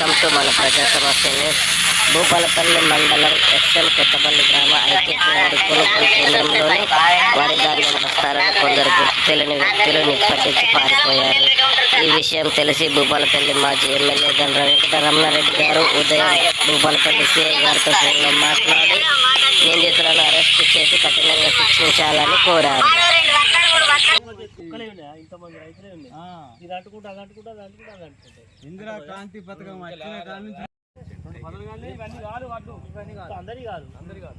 ప్రజా సమస్యలు భూపాలపల్లి మండలం ఎస్ఎం కొత్తపల్లి గ్రామ ఐక్యత కొనుగోలు కేంద్రంలోని వారి ధాన్యం బస్తాలను కొందరు గుర్తు తెలియని వ్యక్తులు నిప్పటించి పారిపోయారు. ఈ విషయం తెలిసి భూపాలపల్లి మాజీ ఎమ్మెల్యే గండ్ర వెంకట రమణారెడ్డి గారు ఉదయం భూపాలపల్లి సిఐ గారితో ఫోన్లో మాట్లాడి నిందితులను అరెస్టు చేసి కఠినంగా శిక్షించాలని కోరారు. కుక్కలే ఉన్నాయి ఇంతమంది రైతులే ఉన్నాయి ఇది అంటుకుంటా అది అంటుకుంటా అది అంటుకుంటా అది అంటుకుంటాయి ఇందిరా క్రాంతి పథకం వచ్చిన కాడ నుంచి ఇవన్నీ కాదు అడ్డు ఇవన్నీ కాదు. అందరి కాదు. అందరి కాదు.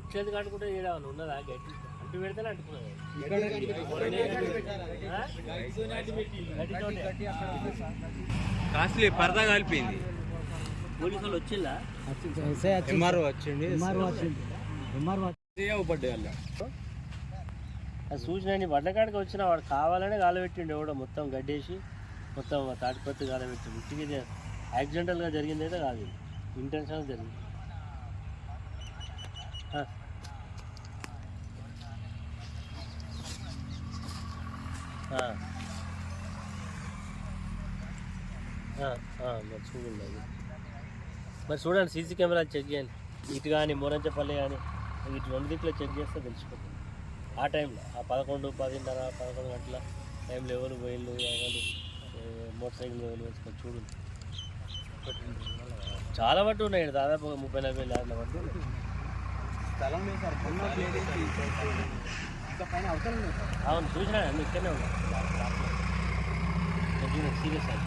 ఇచ్చేది కట్టుకుంటే ఉన్నదా? గట్టి అంటు పెడితేనే అంటుకున్నది ఆ? గట్టితోటే. కాస్ట్లీ పరదా కలిపింది పోలీసులు వచ్చిందా? ఎంఆర్ఓ వచ్చింది. పడ్డాయి అది చూసిన వడ్డకాడికి వచ్చిన వాడు కావాలనే గాలబెట్టిండు ఎవడో మొత్తం గడ్డేసి మొత్తం తాటిపత్తి గాలబెట్టి ఇంటికి యాక్సిడెంటల్గా జరిగింది అయితే కాదు ఇంటెన్షన్ జరిగింది. మరి చూడండి అది. మరి చూడండి సీసీ కెమెరా చెక్ చేయండి. ఇటు కానీ మోరంచపల్లి కానీ ఇటు రెండు దిక్కులు చెక్ చేస్తే తెలిసిపోతుంది. ఆ టైంలో ఆ పదకొండు పదిన్నర పదకొండు గంటల టైంలో ఎవరు పోయిళ్ళు ఎవరు మోటార్ సైకిల్ ఎవరు వేసుకొని చూడండి చాలా పట్టు ఉన్నాయి ఈడ దాదాపు ఒక ముప్పై నలభై లారీల పట్టు అవును చూసినా ఇక్కడనే ఉన్నా చూడండి సీరియస్ అది